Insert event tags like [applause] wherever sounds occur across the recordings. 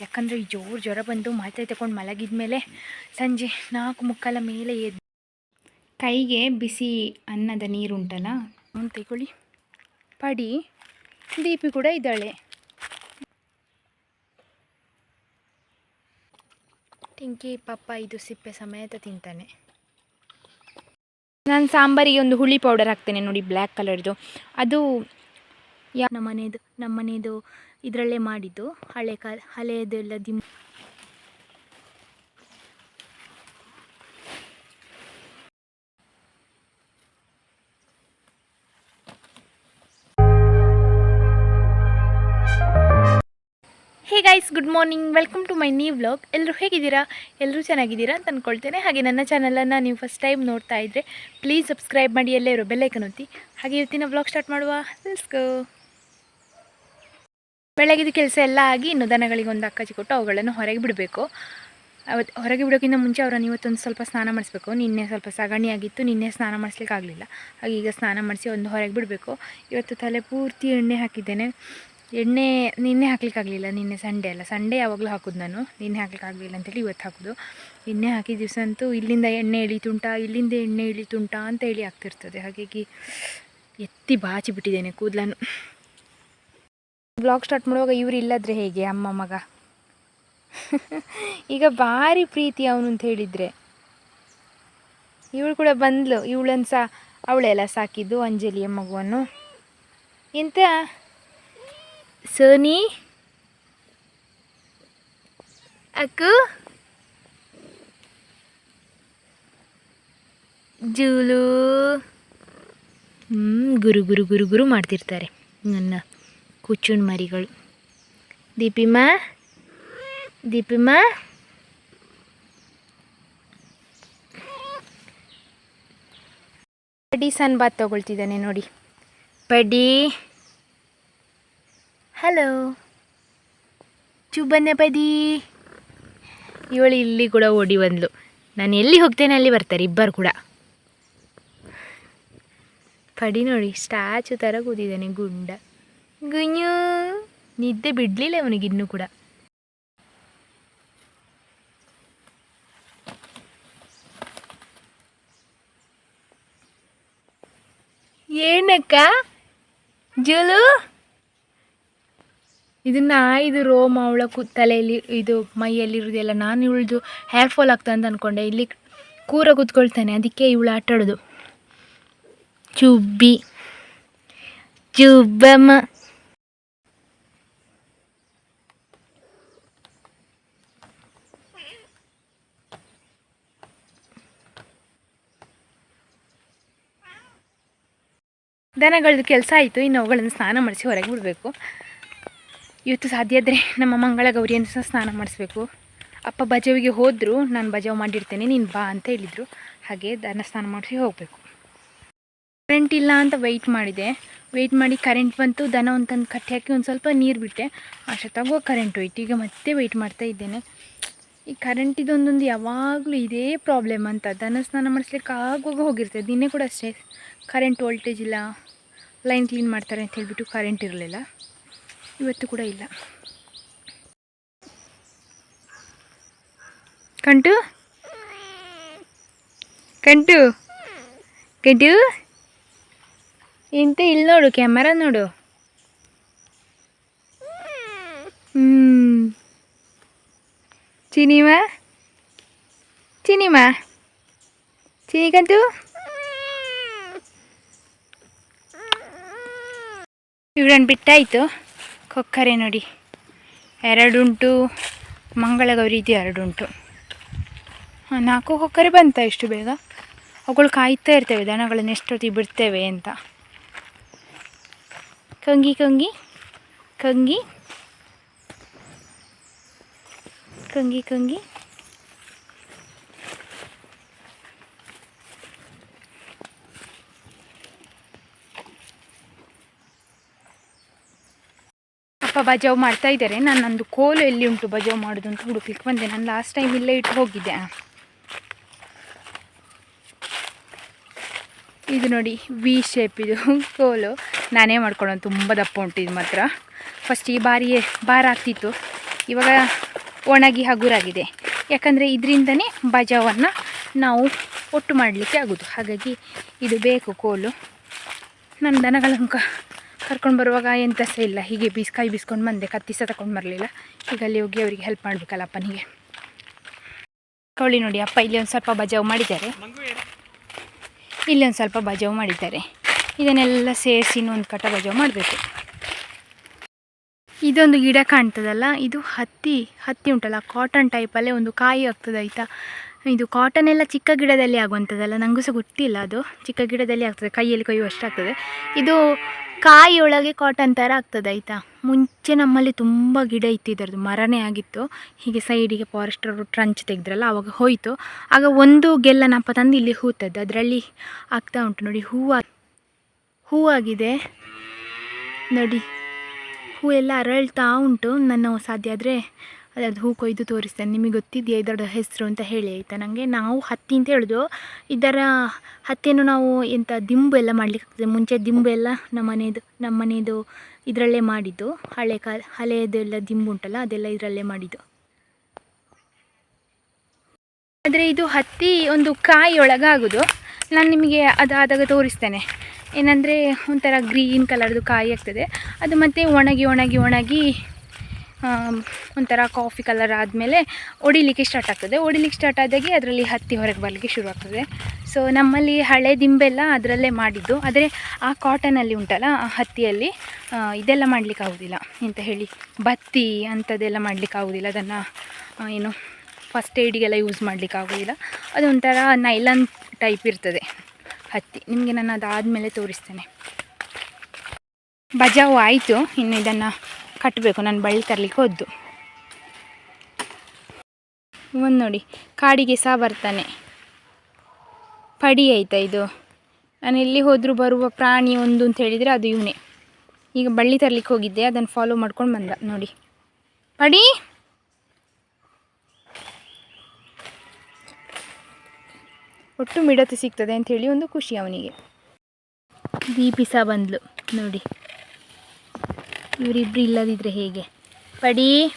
ಯಾಕಂದರೆ ಜೋರು ಜ್ವರ ಬಂದು ಮಾತ್ರೆ ತಗೊಂಡು ಮಲಗಿದ ಮೇಲೆ ಸಂಜೆ ನಾಲ್ಕು ಮುಕ್ಕಾಲ ಮೇಲೆ ಎದ್ದು ಕೈಗೆ ಬಿಸಿ ಅನ್ನದ ನೀರುಂಟಲ್ಲ? ಅವ್ನು ತಗೊಳ್ಳಿ. ಪಡಿ. ದೀಪಿ ಕೂಡ ಇದ್ದಾಳೆ. ಟಿಂಕಿ ಪಪ್ಪ ಇದು ಸಿಪ್ಪೆ ಸಮೇತ ತಿಂತಾನೆ. ನಾನು ಸಾಂಬಾರಿಗೆ ಒಂದು ಹುಳಿ ಪೌಡರ್ ಹಾಕ್ತೇನೆ ನೋಡಿ ಬ್ಲ್ಯಾಕ್ ಕಲರ್ದು ಅದು ಯಾ ನಮ್ಮ ಮನೆಯದು ನಮ್ಮ ಮನೆಯದು ಇದರಲ್ಲೇ ಮಾಡಿದ್ದು. ಹಳೆ ಕಾಲ ಹಳೆಯದೆಲ್ಲ ದಿಮ್ hey guys good morning welcome to my new vlog ಎಲ್ಲರೂ ಹೇಗಿದ್ದೀರಾ? ಎಲ್ಲರೂ ಚೆನ್ನಾಗಿದ್ದೀರಾ ಅಂತ ಅಂದ್ಕೊಳ್ತೇನೆ ಹಾಗೆ ನನ್ನ ಚಾನಲನ್ನು ನೀವು ಫಸ್ಟ್ ಟೈಮ್ ನೋಡ್ತಾ ಇದ್ದರೆ ಪ್ಲೀಸ್ ಸಬ್ಸ್ಕ್ರೈಬ್ ಮಾಡಿ ಎಲ್ಲೇ ಇರೋ ಬೆಲ್ಲೈಕನ್ ಒತ್ತಿ. ಹಾಗೆ ಇವತ್ತಿನ ವ್ಲಾಗ್ ಸ್ಟಾರ್ಟ್ ಮಾಡುವ. ಗೋ ಬೆಳಗಿದ ಕೆಲಸ ಎಲ್ಲ ಆಗಿ ಇನ್ನು ದನಗಳಿಗೆ ಒಂದು ಅಕ್ಕಿ ಕೊಟ್ಟು ಅವುಗಳನ್ನು ಹೊರಗೆ ಬಿಡಬೇಕು. ಅವತ್ತು ಹೊರಗೆ ಬಿಡೋಕ್ಕಿಂತ ಮುಂಚೆ ಅವರನ್ನು ಇವತ್ತೊಂದು ಸ್ವಲ್ಪ ಸ್ನಾನ ಮಾಡಿಸ್ಬೇಕು. ನಿನ್ನೆ ಸ್ವಲ್ಪ ಸಗಣಿ ಆಗಿತ್ತು, ನಿನ್ನೆ ಸ್ನಾನ ಮಾಡಿಸ್ಲಿಕ್ಕೆ ಆಗಲಿಲ್ಲ. ಹಾಗೆ ಈಗ ಸ್ನಾನ ಮಾಡಿಸಿ ಒಂದು ಹೊರಗೆ ಬಿಡಬೇಕು. ಇವತ್ತು ತಲೆ ಪೂರ್ತಿ ಎಣ್ಣೆ ಹಾಕಿದ್ದೇನೆ. ಎಣ್ಣೆ ನಿನ್ನೆ ಹಾಕ್ಲಿಕ್ಕಾಗಲಿಲ್ಲ ನಿನ್ನೆ ಸಂಡೇ ಅಲ್ಲ. ಸಂಡೇ ಯಾವಾಗಲೂ ಹಾಕೋದು ನಾನು. ನಿನ್ನೆ ಹಾಕ್ಲಿಕ್ಕಾಗಲಿಲ್ಲ ಅಂತೇಳಿ ಇವತ್ತು ಹಾಕೋದು. ನಿನ್ನೆ ಹಾಕಿದ ದಿವಸ ಅಂತೂ ಇಲ್ಲಿಂದ ಎಣ್ಣೆ ಇಳಿತುಂಟಾ, ಇಲ್ಲಿಂದ ಎಣ್ಣೆ ಇಳಿತುಂಟಾ ಅಂತ ಹೇಳಿ ಆಗ್ತಿರ್ತದೆ. ಹಾಗಾಗಿ ಎತ್ತಿ ಬಾಚಿ ಬಿಟ್ಟಿದ್ದೇನೆ ಕೂದಲನ್ನು. ಬ್ಲಾಗ್ ಸ್ಟಾರ್ಟ್ ಮಾಡುವಾಗ ಇವ್ರು ಇಲ್ಲದ್ರೆ ಹೇಗೆ? ಅಮ್ಮ ಮಗ. [laughs] ಈಗ ಭಾರಿ ಪ್ರೀತಿ ಅವನು ಅಂತ ಹೇಳಿದರೆ. ಇವಳು ಕೂಡ ಬಂದ್ಲು. ಇವಳನ್ನು ಸಹ ಅವಳೆಲ್ಲ ಸಾಕಿದ್ದು ಅಂಜಲಿಯ ಮಗುವನ್ನು. ಎಂತ? ಸೋನಿ? ಅಕ್ಕು? ಜೂಲು? ಗುರು ಗುರು ಗುರು ಗುರು ಮಾಡ್ತಿರ್ತಾರೆ ನನ್ನ ಕುಚ್ಚುಣ್ ಮರಿಗಳು. ದೀಪಿಮಾ? ದೀಪಿಮಾ? ಪಡಿ ಸನ್ ಬಾತ್ ತಗೊಳ್ತಿದ್ದಾನೆ ನೋಡಿ. ಪಡಿ. ಹಲೋ. ಚುಬ್ಬನ್ನೆ ಪದಿ ಇವಳು ಇಲ್ಲಿ ಕೂಡ ಓಡಿ ಬಂದ್ಲು. ನಾನು ಎಲ್ಲಿ ಹೋಗ್ತೇನೆ ಅಲ್ಲಿ ಬರ್ತಾರೆ, ಇಬ್ಬರು ಕೂಡ. ಪಡಿ ನೋಡಿ, ಸ್ಟ್ಯಾಚು ಥರ ಕೂತಿದ್ದಾನೆ ಗುಂಡ. ಗುಂಜು ನಿದ್ದೆ ಬಿಡಲಿಲ್ಲ ಅವನಿಗೆ ಇನ್ನೂ ಕೂಡ. ಏನಕ್ಕ? ಜೂಲು? ಇದನ್ನ ಇದು ರೋಮ ಅವಳ ಕು ತಲೆಯಲ್ಲಿ ಇದು ಮೈಯಲ್ಲಿರೋದೆಲ್ಲ ನಾನು ಇವಳದು ಹೇರ್ ಫಾಲ್ ಆಗ್ತಾ ಅಂತ ಅಂದ್ಕೊಂಡೆ ಇಲ್ಲಿ ಕೂರ ಕೂತ್ಕೊಳ್ತಾನೆ. ಅದಕ್ಕೆ ಇವಳು ಆಟಾಡೋದು. ಚುಬ್ಬಿ ಚುಬ್ಬಮ್ಮ ದನಗಳದ್ದು ಕೆಲಸ ಆಯಿತು, ಇನ್ನು ಅವುಗಳನ್ನು ಸ್ನಾನ ಮಾಡಿಸಿ ಹೊರಗೆ ಬಿಡಬೇಕು. ಇವತ್ತು ಸಾಧ್ಯ ಆದರೆ ನಮ್ಮ ಮಂಗಳ ಗೌರಿಯನ್ನು ಸಹ ಸ್ನಾನ ಮಾಡಿಸ್ಬೇಕು. ಅಪ್ಪ ಬಜಾವಿಗೆ ಹೋದರು, ನಾನು ಬಜಾವ್ ಮಾಡಿರ್ತೇನೆ, ನೀನು ಬಾ ಅಂತ ಹೇಳಿದರು. ಹಾಗೆ ದನ ಸ್ನಾನ ಮಾಡಿಸಿ ಹೋಗಬೇಕು. ಕರೆಂಟ್ ಇಲ್ಲ ಅಂತ ವೆಯ್ಟ್ ಮಾಡಿದೆ. ವೆಯ್ಟ್ ಮಾಡಿ ಕರೆಂಟ್ ಬಂತು, ದನ ಒಂದು ತಂದು ಕಟ್ಟಿ ಹಾಕಿ ಒಂದು ಸ್ವಲ್ಪ ನೀರು ಬಿಟ್ಟೆ. ಅಷ್ಟೊತ್ತಾಗುವ ಕರೆಂಟ್ ಹೋಯ್ತು, ಈಗ ಮತ್ತೆ ವೆಯ್ಟ್ ಮಾಡ್ತಾ ಇದ್ದೇನೆ. ಈ ಕರೆಂಟ್ ಇದೊಂದೊಂದು ಯಾವಾಗಲೂ ಇದೇ ಪ್ರಾಬ್ಲಮ್ ಅಂತ. ದನ ಸ್ನಾನ ಮಾಡಿಸ್ಲಿಕ್ಕೆ ಆಗುವಾಗ ಹೋಗಿರ್ತದೆ, ದಿನೇ ಕೂಡ ಅಷ್ಟೇ. ಕರೆಂಟ್ ವೋಲ್ಟೇಜ್ ಇಲ್ಲ. ಲೈನ್ ಕ್ಲೀನ್ ಮಾಡ್ತಾರೆ ಅಂತ ಹೇಳಿಬಿಟ್ಟು ಕರೆಂಟ್ ಇರಲಿಲ್ಲ. ಇವತ್ತು ಕೂಡ ಇಲ್ಲ. ಕಂಟು? ಕಂಟು? ಕಂಟು? ಎಂತ ಇಲ್ಲಿ ನೋಡು ಕ್ಯಾಮರಾ ನೋಡು. ಹ್ಞೂ ಚಿನಿಮಾ? ಚಿನಿಮಾ? ಚಿನಿ ಕಂಟು ಇವಳನ್ನು ಬಿಟ್ಟಾಯಿತು. ಕೊಕ್ಕರೆ ನೋಡಿ. ಎರಡುಂಟು. ಮಂಗಳಗೌರಿ ಇದು ಎರಡುಂಟು. ಹಾಂ, ನಾಲ್ಕು ಕೊಕ್ಕರೆ ಬಂತ ಇಷ್ಟು ಬೇಗ? ಅವುಗಳು ಕಾಯ್ತಾ ಇರ್ತೇವೆ, ದನಗಳನ್ನು ಎಷ್ಟೊತ್ತಿಗೆ ಬಿಡ್ತೇವೆ ಅಂತ. ಕಂಗಿ ಕಂಗಿ ಕಂಗಿ. ಕಂಗಿ ಕಂಗಿ. ಬಜಾವ್ ಮಾಡ್ತಾ ಇದ್ದಾರೆ ನಾನು ನಂದು ಕೋಲು ಎಲ್ಲಿ ಉಂಟು ಬಜಾವ್ ಮಾಡೋದು ಅಂತ ಹುಡುಕ್ಲಿಕ್ಕೆ ಬಂದೆ. ನಾನು ಲಾಸ್ಟ್ ಟೈಮ್ ಇಲ್ಲೇ ಇಟ್ಟು ಹೋಗಿದ್ದೆ. ಇದು ನೋಡಿ ವಿ ಶೇಪ್ ಇದು. ಕೋಲು. ನಾನೇ ಮಾಡ್ಕೊಳ್ಳೋದು ತುಂಬ ದಪ್ಪ ಉಂಟು ಇದು ಮಾತ್ರ. ಫಸ್ಟ್ ಈ ಬಾರಿಯೇ, ಭಾರ ಆಗ್ತಿತ್ತು. ಇವಾಗ ಒಣಗಿ ಹಗುರಾಗಿದೆ. ಯಾಕಂದರೆ ಇದರಿಂದನೇ ಬಜಾವನ್ನು ನಾವು ಒಟ್ಟು ಮಾಡಲಿಕ್ಕೆ ಆಗೋದು. ಹಾಗಾಗಿ ಇದು ಬೇಕು ಕೋಲು. ನನ್ನ ದನಗಳಂಕ. ಕರ್ಕೊಂಡು ಬರುವಾಗ ಎಂಥ ಸಹ ಇಲ್ಲ. ಹೀಗೆ ಬೀಸ್ಕಾಯಿ ಬೀಸ್ಕೊಂಡು ಬಂದೆ ಕತ್ತಿ ಸಹ ತಗೊಂಡು ಬರಲಿಲ್ಲ. ಈಗ ಅಲ್ಲಿ ಹೋಗಿ ಅವರಿಗೆ ಹೆಲ್ಪ್ ಮಾಡಬೇಕಲ್ಲ ಅಪ್ಪನಿಗೆ. ಕವಳಿ ನೋಡಿ ಅಪ್ಪ ಇಲ್ಲಿ ಒಂದು ಸ್ವಲ್ಪ ಬಜಾವ್ ಮಾಡಿದ್ದಾರೆ. ಇಲ್ಲಿ ಒಂದು ಸ್ವಲ್ಪ ಬಜಾವ್ ಮಾಡಿದ್ದಾರೆ. ಇದನ್ನೆಲ್ಲ ಸೇರಿಸಿ ಇನ್ನೊಂದು ಕಟ ಬಜಾವ್ ಮಾಡಬೇಕು. ಇದೊಂದು ಗಿಡ ಕಾಣ್ತದಲ್ಲ, ಇದು ಹತ್ತಿ ಹತ್ತಿ ಉಂಟಲ್ಲ ಕಾಟನ್ ಟೈಪಲ್ಲೇ ಒಂದು ಕಾಯಿ ಆಗ್ತದೆ ಆಯಿತಾ? ಇದು ಕಾಟನ್ ಎಲ್ಲ ಚಿಕ್ಕ ಗಿಡದಲ್ಲಿ ಆಗುವಂಥದ್ದಲ್ಲ ನನಗೂ ಸಹ ಗೊತ್ತಿಲ್ಲ ಅದು. ಚಿಕ್ಕ ಗಿಡದಲ್ಲಿ ಆಗ್ತದೆ, ಕೈಯಲ್ಲಿ ಕೊಯ್ಯುವಷ್ಟಾಗ್ತದೆ ಇದು ಕಾಯಿಯೊಳಗೆ ಕಾಟನ್ ಥರ ಆಗ್ತದೆ, ಆಯಿತಾ? ಮುಂಚೆ ನಮ್ಮಲ್ಲಿ ತುಂಬ ಗಿಡ ಇತ್ತು ಇದರದ್ದು ಮರನೇ ಆಗಿತ್ತು. ಹೀಗೆ ಸೈಡಿಗೆ ಫಾರೆಸ್ಟರು ಟ್ರಂಚ್ ತೆಗೆದ್ರಲ್ಲ ಆವಾಗ ಹೋಯಿತು. ಆಗ ಒಂದು ಗೆಲ್ಲನಪ್ಪ ತಂದು ಇಲ್ಲಿ ಹೂತದ್ದು. ಅದರಲ್ಲಿ ಆಗ್ತಾ ಉಂಟು ನೋಡಿ ಹೂವು ಹೂವಾಗಿದೆ ನೋಡಿ, ಹೂ ಎಲ್ಲ ಅರಳ್ತಾ ಉಂಟು. ನಾನು ಸಾಧ್ಯ ಆದರೆ ಅದರದ್ದು ಹೂ ಕೊಯ್ದು ತೋರಿಸ್ತೇನೆ ನಿಮಗೆ ಗೊತ್ತಿದೆಯಾ ಇದರ ಹೆಸರು ಅಂತ ಹೇಳಿ ಆಯಿತಾ? ನನಗೆ ನಾವು ಹತ್ತಿ ಅಂತ ಹೇಳಿದ್ವು ಇದರ ಹತ್ತಿಯನ್ನು ನಾವು ಎಂಥ ದಿಂಬು ಎಲ್ಲ ಮಾಡಲಿಕ್ಕೆ ಆಗ್ತದೆ. ಮುಂಚೆ ದಿಂಬು ಎಲ್ಲ ನಮ್ಮ ಮನೆಯದು ನಮ್ಮ ಮನೆಯದು ಇದರಲ್ಲೇ ಮಾಡಿದ್ದು. ಹಳೆ ಕಾಲ ಹಳೆಯದೆಲ್ಲ ದಿಂಬು ಉಂಟಲ್ಲ, ಅದೆಲ್ಲ ಇದರಲ್ಲೇ ಮಾಡಿದ್ದು. ಆದರೆ ಇದು ಹತ್ತಿ ಒಂದು ಕಾಯಿಯೊಳಗಾಗೋದು. ನಾನು ನಿಮಗೆ ಅದಾದಾಗ ತೋರಿಸ್ತೇನೆ. ಏನಂದರೆ ಒಂಥರ ಗ್ರೀನ್ ಕಲರ್ದು ಕಾಯಿ ಆಗ್ತದೆ. ಅದು ಮತ್ತೆ ಒಣಗಿ ಒಣಗಿ ಒಣಗಿ ಒಂಥರ ಕಾಫಿ ಕಲರ್ ಆದಮೇಲೆ ಒಡಿಲಿಕ್ಕೆ ಸ್ಟಾರ್ಟ್ ಆಗ್ತದೆ. ಒಡಿಲಿಕ್ಕೆ ಸ್ಟಾರ್ಟ್ ಆದಾಗೆ ಅದರಲ್ಲಿ ಹತ್ತಿ ಹೊರಗೆ ಬರಲಿಕ್ಕೆ ಶುರು ಆಗ್ತದೆ. ಸೊ ನಮ್ಮಲ್ಲಿ ಹಳೆ ದಿಂಬೆಲ್ಲ ಅದರಲ್ಲೇ ಮಾಡಿದ್ದು. ಆದರೆ ಆ ಕಾಟನಲ್ಲಿ ಉಂಟಲ್ಲ, ಆ ಹತ್ತಿಯಲ್ಲಿ ಇದೆಲ್ಲ ಮಾಡಲಿಕ್ಕೆ ಆಗೋದಿಲ್ಲ ಎಂತ ಹೇಳಿ, ಬತ್ತಿ ಅಂಥದ್ದೆಲ್ಲ ಮಾಡಲಿಕ್ಕೆ ಆಗೋದಿಲ್ಲ. ಅದನ್ನು ಏನು ಫಸ್ಟ್ ಏಡಿಗೆಲ್ಲ ಯೂಸ್ ಮಾಡಲಿಕ್ಕೆ ಆಗೋದಿಲ್ಲ. ಅದೊಂಥರ ನೈಲಾನ್ ಟೈಪ್ ಇರ್ತದೆ ಹತ್ತಿ. ನಿಮಗೆ ನಾನು ಅದಾದಮೇಲೆ ತೋರಿಸ್ತೇನೆ. ಬಜಾವು ಆಯಿತು, ಇನ್ನು ಇದನ್ನು ಕಟ್ಟಬೇಕು, ನಾನು ಬಳ್ಳಿ ತರಲಿಕ್ಕೆ ಹೋದ್ದು. ಒಂದು ನೋಡಿ, ಕಾಡಿಗೆ ಸಹ ಬರ್ತಾನೆ. ಪಡಿ ಆಯಿತಾ ಇದು? ನಾನು ಎಲ್ಲಿ ಹೋದರೂ ಬರುವ ಪ್ರಾಣಿ ಒಂದು ಅಂತ ಹೇಳಿದರೆ ಅದು ಇವನೇ. ಈಗ ಬಳ್ಳಿ ತರಲಿಕ್ಕೆ ಹೋಗಿದ್ದೆ, ಅದನ್ನು ಫಾಲೋ ಮಾಡ್ಕೊಂಡು ಬಂದ, ನೋಡಿ. ಪಡಿ! ಒಟ್ಟು ಮಿಡತೆ ಸಿಗ್ತದೆ ಅಂಥೇಳಿ ಒಂದು ಖುಷಿ ಅವನಿಗೆ. ದೀಪಿಸ ಬಂದ್ಲು, ನೋಡಿ. ಇವರಿಬ್ರು ಇಲ್ಲದಿದ್ರೆ ಹೇಗೆ? ಪಡಿ.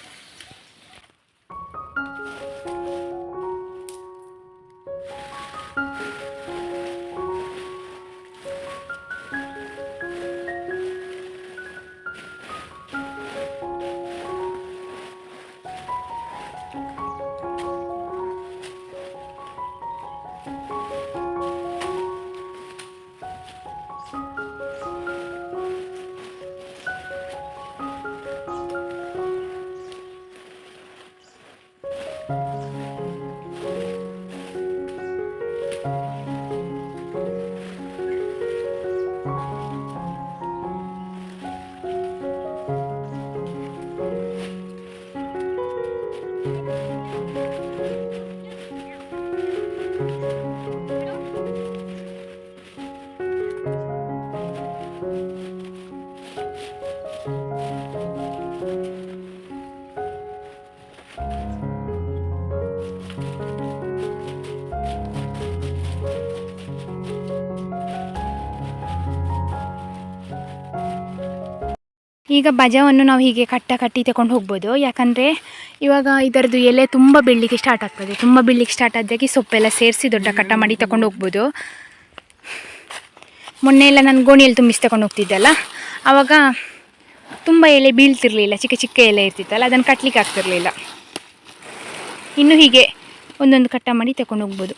ಈಗ ಬಜವನ್ನು ನಾವು ಹೀಗೆ ಕಟ್ಟ ಕಟ್ಟಿ ತಗೊಂಡು ಹೋಗ್ಬೋದು. ಯಾಕಂದರೆ ಇವಾಗ ಇದರದ್ದು ಎಲೆ ತುಂಬ ಬೀಳಲಿಕ್ಕೆ ಸ್ಟಾರ್ಟ್ ಆಗ್ತದೆ. ತುಂಬ ಬೀಳಲಿಕ್ಕೆ ಸ್ಟಾರ್ಟ್ ಆದಾಗಿ ಸೊಪ್ಪೆಲ್ಲ ಸೇರಿಸಿ ದೊಡ್ಡ ಕಟ್ಟ ಮಾಡಿ ತಗೊಂಡು ಹೋಗ್ಬೋದು. ಮೊನ್ನೆ ಎಲ್ಲ ನಾನು ಗೋಣಿಯಲ್ಲಿ ತುಂಬಿಸಿ ತಗೊಂಡು ಹೋಗ್ತಿದ್ದೆಲ್ಲ ಆವಾಗ ತುಂಬ ಎಲೆ ಬೀಳ್ತಿರ್ಲಿಲ್ಲ. ಚಿಕ್ಕ ಚಿಕ್ಕ ಎಲೆ ಇರ್ತಿತ್ತಲ್ಲ, ಅದನ್ನು ಕಟ್ಟಲಿಕ್ಕೆ ಆಗ್ತಿರಲಿಲ್ಲ. ಇನ್ನು ಹೀಗೆ ಒಂದೊಂದು ಕಟ್ಟ ಮಾಡಿ ತಗೊಂಡು ಹೋಗ್ಬೋದು.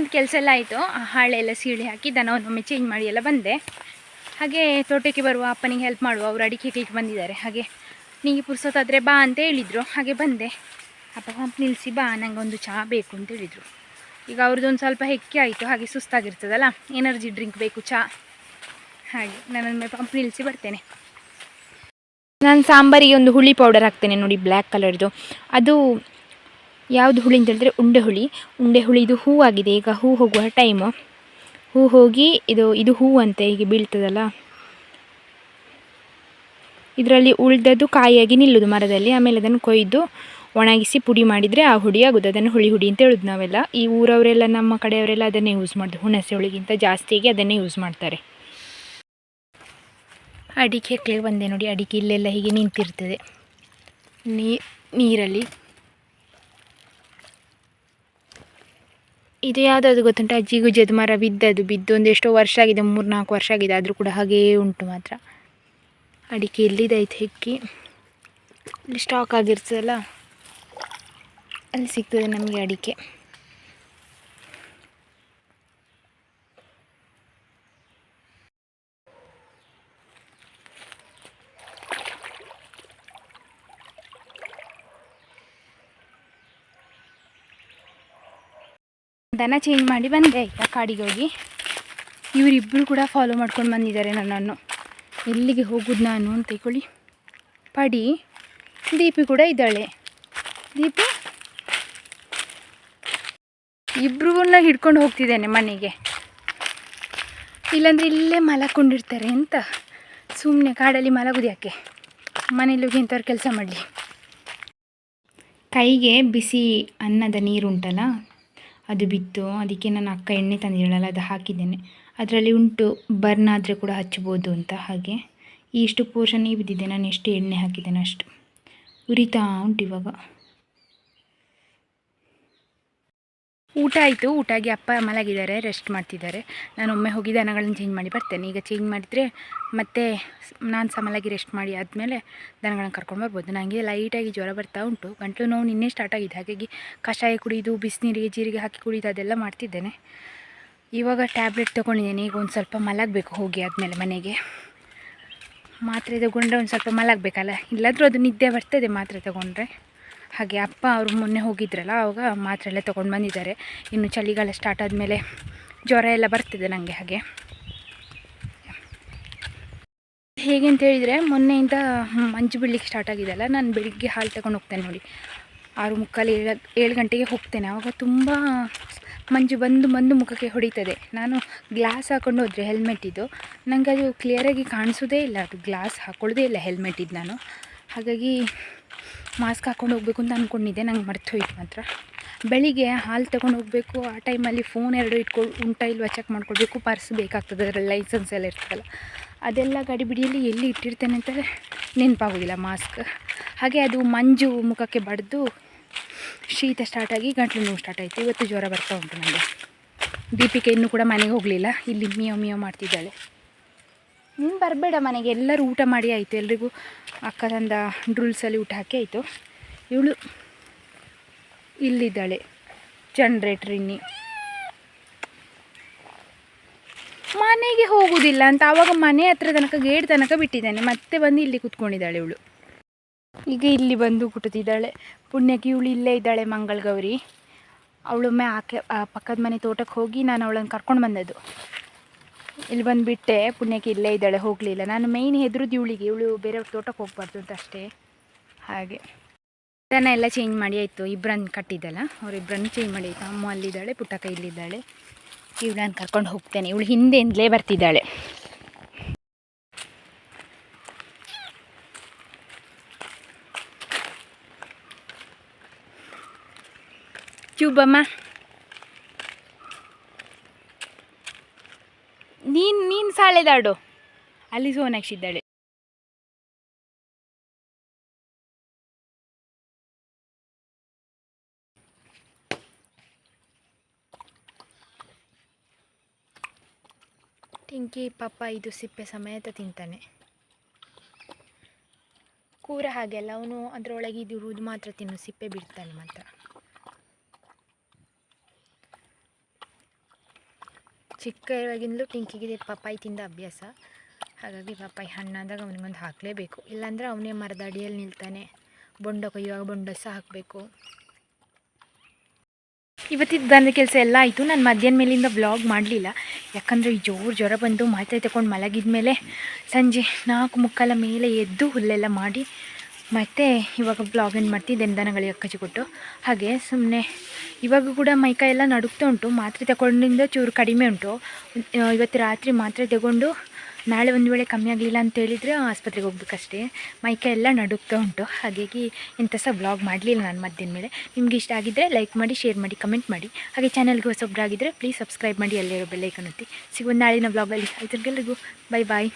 ನಂದು ಕೆಲಸ ಎಲ್ಲ ಆಯಿತು. ಹಾಳೆ ಎಲ್ಲ ಸೀಳಿ ಹಾಕಿ ದನವನ್ನೊಮ್ಮೆ ಚೇಂಜ್ ಮಾಡಿ ಎಲ್ಲ ಬಂದೆ. ಹಾಗೆ ತೋಟಕ್ಕೆ ಬರುವ ಅಪ್ಪನಿಗೆ ಹೆಲ್ಪ್ ಮಾಡುವ. ಅವರು ಅಡಿಕೆ ಕ್ಲಿಕ್ ಬಂದಿದ್ದಾರೆ. ಹಾಗೆ ನಿಮಗೆ ಪುರ್ಸೊತ್ತಾದರೆ ಬಾ ಅಂತ ಹೇಳಿದರು. ಹಾಗೆ ಬಂದೆ. ಅಪ್ಪ ಪಂಪ್ ನಿಲ್ಲಿಸಿ ಬಾ. ನನಗೊಂದು ಒಂದು ಚಹಾ ಬೇಕು ಅಂತ ಹೇಳಿದರು. ಈಗ ಅವ್ರದ್ದೊಂದು ಸ್ವಲ್ಪ ಹೆಕ್ಕಿ ಆಯಿತು. ಹಾಗೆ ಸುಸ್ತಾಗಿರ್ತದಲ್ಲ. ಎನರ್ಜಿ ಡ್ರಿಂಕ್ ಬೇಕು, ಚಹಾ. ಹಾಗೆ ನಾನೊಮ್ಮೆ ಪಂಪ್ ನಿಲ್ಲಿಸಿ ಬರ್ತೇನೆ. ನಾನು ಸಾಂಬಾರಿಗೆ ಒಂದು ಹುಳಿ ಪೌಡರ್ ಹಾಕ್ತೇನೆ ನೋಡಿ ಬ್ಲ್ಯಾಕ್ ಕಲರ್ದು ಅದು ಯಾವುದು ಹುಳಿ ಅಂತ ಹೇಳಿದ್ರೆ ಉಂಡೆ ಹುಳಿ. ಉಂಡೆ ಹುಳಿ ಇದು ಹೂವಾಗಿದೆ ಈಗ ಹೂ ಹೋಗುವ ಟೈಮು ಹೂ ಹೋಗಿ ಇದು ಇದು ಹೂ ಅಂತೆ ಹೀಗೆ ಬೀಳ್ತದಲ್ಲ. ಇದರಲ್ಲಿ ಉಳಿದದ್ದು ಕಾಯಿಯಾಗಿ ನಿಲ್ಲುದು ಮರದಲ್ಲಿ. ಆಮೇಲೆ ಅದನ್ನು ಕೊಯ್ದು ಒಣಗಿಸಿ ಪುಡಿ ಮಾಡಿದರೆ ಆ ಹುಡಿ ಆಗೋದು. ಅದನ್ನು ಹುಳಿ ಹುಡಿ ಅಂತ ಹೇಳೋದು ನಾವೆಲ್ಲ. ಈ ಊರವರೆಲ್ಲ, ನಮ್ಮ ಕಡೆಯವರೆಲ್ಲ ಅದನ್ನೇ ಯೂಸ್ ಮಾಡೋದು. ಹುಣಸೆ ಹುಳಿಗಿಂತ ಜಾಸ್ತಿಯಾಗಿ ಅದನ್ನೇ ಯೂಸ್ ಮಾಡ್ತಾರೆ. ಅಡಿಕೆ ಹೆಕ್ಲಿಗೆ ಬಂದೆ ನೋಡಿ. ಅಡಿಕೆ ಇಲ್ಲೆಲ್ಲ ಹೀಗೆ ನಿಂತಿರ್ತದೆ. ನೀರಲ್ಲಿ ಇದು ಯಾವುದಾದ್ರು ಗೊತ್ತುಂಟು? ಅಜ್ಜಿ ಗುಜ್ಜದ ಮರ ಬಿದ್ದದು ಬಿದ್ದು ಒಂದು ಎಷ್ಟೋ ವರ್ಷ ಆಗಿದೆ ಮೂರು ನಾಲ್ಕು ವರ್ಷ ಆಗಿದೆ, ಆದರೂ ಕೂಡ ಹಾಗೇ ಉಂಟು ಮಾತ್ರ. ಅಡಿಕೆ ಎಲ್ಲಿದೈತೆ ಹೆಕ್ಕಿ? ಇಲ್ಲಿ ಸ್ಟಾಕ್ ಆಗಿರ್ತದಲ್ಲ? ಅಲ್ಲಿ ಸಿಗ್ತದೆ ನಮಗೆ ಅಡಿಕೆ. ದನ ಚೇಂಜ್ ಮಾಡಿ ಬಂದೆ. ಆಯಿತಾ ಕಾಡಿಗೆ ಹೋಗಿ. ಇವರಿಬ್ಬರು ಕೂಡ ಫಾಲೋ ಮಾಡ್ಕೊಂಡು ಬಂದಿದ್ದಾರೆ ನನ್ನನ್ನು. ಎಲ್ಲಿಗೆ ಹೋಗೋದು ನಾನು ಅಂತ ತಿಳ್ಕೊಳ್ಳಿ. ಪಡಿ. ದೀಪಿ ಕೂಡ ಇದ್ದಾಳೆ. ದೀಪಿ? ಇಬ್ರಿಗೂನ್ನ ಹಿಡ್ಕೊಂಡು ಹೋಗ್ತಿದ್ದೇನೆ ಮನೆಗೆ. ಇಲ್ಲಾಂದರೆ ಇಲ್ಲೇ ಮಲಕೊಂಡಿರ್ತಾರೆ ಅಂತ. ಸುಮ್ಮನೆ ಕಾಡಲ್ಲಿ ಮಲಗುದು ಯಾಕೆ? ಮನೇಲಿ ಹೋಗಿ ಇಂಥವ್ರು ಕೆಲಸ ಮಾಡಲಿ. ಕೈಗೆ ಬಿಸಿ ಅನ್ನದ ನೀರುಂಟಲ್ಲ? ಅದು ಬಿತ್ತು. ಅದಕ್ಕೆ ನನ್ನ ಅಕ್ಕ ಎಣ್ಣೆ ತಂದಿರಲ್ಲ ಅದು ಹಾಕಿದ್ದೇನೆ. ಅದರಲ್ಲಿ ಉಂಟು, ಬರ್ನ್ ಆದರೆ ಕೂಡ ಹಚ್ಬೋದು ಅಂತ ಹಾಗೆ. ಈ ಇಷ್ಟು ಪೋರ್ಷನ್ನೇ ಬಿದ್ದಿದೆ. ನಾನು ಎಷ್ಟು ಎಣ್ಣೆ ಹಾಕಿದ್ದೇನೆ ಅಷ್ಟು. ಉರಿತಾ ಉಂಟು ಇವಾಗ. ಊಟ ಆಯಿತು. ಊಟಾಗಿ ಅಪ್ಪ ಮಲಗಿದ್ದಾರೆ ರೆಸ್ಟ್ ಮಾಡ್ತಿದ್ದಾರೆ. ನಾನು ಒಮ್ಮೆ ಹೋಗಿ ದನಗಳನ್ನು ಚೇಂಜ್ ಮಾಡಿ ಬರ್ತೇನೆ. ಈಗ ಚೇಂಜ್ ಮಾಡಿದರೆ ಮತ್ತೆ ನಾನು ಸಹ ಮಲಗಿ ರೆಸ್ಟ್ ಮಾಡಿ ಆದಮೇಲೆ ದನಗಳನ್ನು ಕರ್ಕೊಂಡು ಬರ್ಬೋದು. ನನಗೆ ಲೈಟಾಗಿ ಜ್ವರ ಬರ್ತಾ ಉಂಟು. ಗಂಟಲು ನೋವು ನಿನ್ನೆ ಸ್ಟಾರ್ಟ್ ಆಗಿದೆ ಹಾಗಾಗಿ ಕಷಾಯ ಕುಡಿದು, ಬಿಸಿನೀರಿಗೆ, ಜೀರಿಗೆ ಹಾಕಿ ಕುಡಿದು ಅದೆಲ್ಲ ಮಾಡ್ತಿದ್ದೇನೆ. ಇವಾಗ ಟ್ಯಾಬ್ಲೆಟ್ ತೊಗೊಂಡಿದ್ದೇನೆ. ಈಗ ಒಂದು ಸ್ವಲ್ಪ ಮಲಗಬೇಕು ಹೋಗಿ ಆದಮೇಲೆ ಮನೆಗೆ. ಮಾತ್ರೆ ತಗೊಂಡ್ರೆ ಒಂದು ಸ್ವಲ್ಪ ಮಲಗಬೇಕಲ್ಲ? ಇಲ್ಲಾದರೂ ಅದು ನಿದ್ದೆ ಬರ್ತದೆ ಮಾತ್ರೆ ತಗೊಂಡ್ರೆ. ಹಾಗೆ ಅಪ್ಪ ಅವರು ಮೊನ್ನೆ ಹೋಗಿದ್ರಲ್ಲ, ಅವಾಗ ಮಾತ್ರೆ ಎಲ್ಲ ತೊಗೊಂಡು ಬಂದಿದ್ದಾರೆ. ಇನ್ನು ಚಳಿಗಾಲ ಸ್ಟಾರ್ಟ್ ಆದಮೇಲೆ ಜ್ವರ ಎಲ್ಲ ಬರ್ತಿದೆ ನನಗೆ ಹಾಗೆ. ಹೇಗೆ ಅಂತ ಹೇಳಿದರೆ, ಮೊನ್ನೆಯಿಂದ ಮಂಜು ಬೀಳಲಿಕ್ಕೆ ಸ್ಟಾರ್ಟ್ ಆಗಿದೆಯಲ್ಲ, ನಾನು ಬೆಳಿಗ್ಗೆ ಹಾಲು ತಗೊಂಡು ಹೋಗ್ತೇನೆ ನೋಡಿ. ಆರು ಮುಕ್ಕಾಲು ಏಳು ಏಳು ಗಂಟೆಗೆ ಹೋಗ್ತೇನೆ. ಆವಾಗ ತುಂಬ ಮಂಜು ಬಂದು ಬಂದು ಮುಖಕ್ಕೆ ಹೊಡಿತದೆ. ನಾನು ಗ್ಲಾಸ್ ಹಾಕ್ಕೊಂಡು ಹೋದರೆ ಹೆಲ್ಮೆಟ್ ಇದು. ನನಗೆ ಅದು ಕ್ಲಿಯರಾಗಿ ಕಾಣಿಸೋದೇ ಇಲ್ಲ, ಅದು ಗ್ಲಾಸ್ ಹಾಕ್ಕೊಳ್ಳೋದೇ ಇಲ್ಲ ಹೆಲ್ಮೆಟ್ ಇದು ನಾನು. ಹಾಗಾಗಿ ಮಾಸ್ಕ್ ಹಾಕ್ಕೊಂಡು ಹೋಗ್ಬೇಕು ಅಂತ ಅಂದ್ಕೊಂಡಿದ್ದೆ ನಂಗೆ ಮರ್ತು ಹೋಯ್ತು ಮಾತ್ರ. ಬೆಳಿಗ್ಗೆ ಹಾಲು ತಗೊಂಡು ಹೋಗಬೇಕು. ಆ ಟೈಮಲ್ಲಿ ಫೋನ್ ಎರಡು ಇಟ್ಕೊಂಡು ಉಂಟ ಇಲ್ವಾ ಚೆಕ್ ಮಾಡ್ಕೊಳ್ಬೇಕು. ಪರ್ಸ್ ಬೇಕಾಗ್ತದೆ, ಅದರಲ್ಲಿ ಲೈಸೆನ್ಸ್ ಎಲ್ಲ ಇರ್ತದಲ್ಲ. ಅದೆಲ್ಲ ಗಡಿಬಿಡಿಯಲ್ಲಿ ಎಲ್ಲಿ ಇಟ್ಟಿರ್ತೇನೆ ಅಂತ ನೆನಪಾಗೋದಿಲ್ಲ ಮಾಸ್ಕ್. ಹಾಗೆ ಅದು ಮಂಜು ಮುಖಕ್ಕೆ ಬಡಿದು ಶೀತ ಸ್ಟಾರ್ಟಾಗಿ ಗಂಟ್ಲು ನೋವು ಸ್ಟಾರ್ಟ್ ಆಯಿತು. ಇವತ್ತು ಜ್ವರ ಬರ್ತಾ ಉಂಟು ನನಗೆ ದೀಪಿಕೆ ಇನ್ನೂ ಕೂಡ ಮನೆಗೆ ಹೋಗಲಿಲ್ಲ. ಇಲ್ಲಿ ಮಿಯೋ ಮಿಯೋ ಮಾಡ್ತಿದ್ದಾಳೆ. ನೀನು ಬರಬೇಡ ಮನೆಗೆ. ಎಲ್ಲರೂ ಊಟ ಮಾಡಿ ಆಯಿತು. ಎಲ್ರಿಗೂ ಅಕ್ಕ ತಂದ ಡ್ರೂಲ್ಸಲ್ಲಿ ಊಟ ಹಾಕಿ ಆಯಿತು. ಇವಳು ಇಲ್ಲಿದ್ದಾಳೆ. ಜನ್ರೇಟ್ರ್ ಇನ್ನಿ. ಮನೆಗೆ ಹೋಗುವುದಿಲ್ಲ ಅಂತ. ಆವಾಗ ಮನೆ ಹತ್ರ ತನಕ, ಗೇಟ್ ತನಕ ಬಿಟ್ಟಿದ್ದಾನೆ. ಮತ್ತೆ ಬಂದು ಇಲ್ಲಿ ಕೂತ್ಕೊಂಡಿದ್ದಾಳೆ ಇವಳು. ಈಗ ಇಲ್ಲಿ ಬಂದು ಕುಟುತ್ತಿದ್ದಾಳೆ ಪುಣ್ಯಕ್ಕೆ ಇವಳು ಇಲ್ಲೇ ಇದ್ದಾಳೆ ಮಂಗಳ ಗೌರಿ ಅವಳೊಮ್ಮೆ ಆಕೆ ಪಕ್ಕದ ಮನೆ ತೋಟಕ್ಕೆ ಹೋಗಿ ನಾನು ಅವಳನ್ನು ಕರ್ಕೊಂಡು ಬಂದದ್ದು. ಇಲ್ಲಿ ಬಂದುಬಿಟ್ಟೆ. ಪುಣ್ಯಕ್ಕೆ ಇಲ್ಲೇ ಇದ್ದಾಳೆ, ಹೋಗಲಿಲ್ಲ. ನಾನು ಮೇಯ್ನ್ ಹೆದ್ರದ್ದು ಇವಳಿಗೆ. ಇವಳು ಬೇರೆಯವ್ರ ತೋಟಕ್ಕೆ ಹೋಗ್ಬಾರ್ದು ಅಂತ ಅಷ್ಟೇ. ಹಾಗೆ. ದನ ಎಲ್ಲ ಚೇಂಜ್ ಮಾಡಿ ಆಯಿತು. ಇಬ್ಬರನ್ನು ಕಟ್ಟಿದ್ದಲ್ಲ. ಅವರಿಬ್ಬರನ್ನು ಚೇಂಜ್ ಮಾಡಿ ಆಯಿತು. ಅಮ್ಮ ಅಲ್ಲಿದ್ದಾಳೆ ಪುಟ್ಟಕ್ಕ ಇಲ್ಲಿದ್ದಾಳೆ. ನಾನು ಕರ್ಕೊಂಡು ಹೋಗ್ತೇನೆ. ಇವಳು ಹಿಂದೆಯಿಂದಲೇ ಬರ್ತಿದ್ದಾಳೆ. ಚೂಬಮ್ಮ ನೀನು ದಾಡು ಸಾಳೆದಾಡು ಅಲ್ಲಿ ಸೋನಾಕ್ಷಿ ಇದ್ದಾಳೆ. ಟಿಂಕಿ ಪಾಪ ಇದು ಸಿಪ್ಪೆ ಸಮೇತ ತಿಂತಾನೆ. ಕೂರ ಹಾಗೆಲ್ಲ ಅವನು ಅದರೊಳಗೆ ಇದು ಮಾತ್ರ ತಿನ್ನು, ಸಿಪ್ಪೆ ಬಿಡ್ತಾನೆ ಮಾತ್ರ. ಚಿಕ್ಕ ಇರುವಾಗಿಂದಲೂ ಟಿಂಕಿಗೆ ಪಪ್ಪಾಯಿ ತಿಂದ ಅಭ್ಯಾಸ. ಹಾಗಾಗಿ ಪಪ್ಪಾಯಿ ಹಣ್ಣಾದಾಗ ಅವನಿಗೊಂದು ಹಾಕಲೇಬೇಕು. ಇಲ್ಲಾಂದರೆ ಅವನೇ ಮರದ ಅಡಿಯಲ್ಲಿ ನಿಲ್ತಾನೆ. ಬೊಂಡ ಕೊಯ್ಯುವಾಗ ಬೊಂಡ ಸಹ ಹಾಕಬೇಕು. ಇವತ್ತಿದ್ದು ಬಂದ ಕೆಲಸ ಎಲ್ಲ ಆಯಿತು. ನಾನು ಮಧ್ಯಾಹ್ನ ಮೇಲಿಂದ ಬ್ಲಾಗ್ ಮಾಡಲಿಲ್ಲ. ಯಾಕಂದರೆ ಜೋರು ಜ್ವರ ಬಂದು ಮಾತ್ರೆ ತಗೊಂಡು ಮಲಗಿದ ಮೇಲೆ ಸಂಜೆ ನಾಲ್ಕು ಮುಕ್ಕಾಲ ಮೇಲೆ ಎದ್ದು ಹುಲ್ಲೆಲ್ಲ ಮಾಡಿ ಮತ್ತು ಇವಾಗ ಬ್ಲಾಗ್ ಏನು ಮಾಡ್ತಿದ್ದೇನೆ ದನಗಳಿಗೆ ಅಕ್ಕಚ್ಚಿ ಕೊಟ್ಟು. ಹಾಗೆ ಸುಮ್ಮನೆ ಇವಾಗ ಕೂಡ ಮೈಕೈ ಎಲ್ಲ ನಡುಕ್ತಾ ಉಂಟು. ಮಾತ್ರೆ ತಗೊಂಡಿಂದ ಚೂರು ಕಡಿಮೆ ಉಂಟು. ಇವತ್ತು ರಾತ್ರಿ ಮಾತ್ರೆ ತಗೊಂಡು ನಾಳೆ ಒಂದು ವೇಳೆ ಕಮ್ಮಿ ಆಗಲಿಲ್ಲ ಅಂತ ಹೇಳಿದರೆ ಆಸ್ಪತ್ರೆಗೆ ಹೋಗ್ಬೇಕಷ್ಟೇ. ಮೈಕೈ ಎಲ್ಲ ನಡುಗ್ತಾ ಉಂಟು. ಹಾಗಾಗಿ ಎಂಥ ಸಹ ಬ್ಲಾಗ್ ಮಾಡಲಿಲ್ಲ ನಾನು ಮಧ್ಯಾಹ್ನ ಮೇಲೆ. ನಿಮ್ಗೆ ಇಷ್ಟ ಆಗಿದ್ದರೆ ಲೈಕ್ ಮಾಡಿ ಶೇರ್ ಮಾಡಿ ಕಮೆಂಟ್ ಮಾಡಿ. ಹಾಗೆ ಚಾನಲ್ಗೆ ಹೊಸೊಬ್ಬರಾಗಿದ್ದರೆ ಪ್ಲೀಸ್ ಸಬ್ಸ್ಕ್ರೈಬ್ ಮಾಡಿ, ಅಲ್ಲಿರೋ ಬೆಲ್ಲೈಕನ್ ಒತ್ತಿ. ಸಿಗುವ ನಾಳಿನ ಬ್ಲಾಗಲ್ಲಿ ಅದರಿಗೆಲ್ಲರಿಗೂ ಬೈ ಬಾಯ್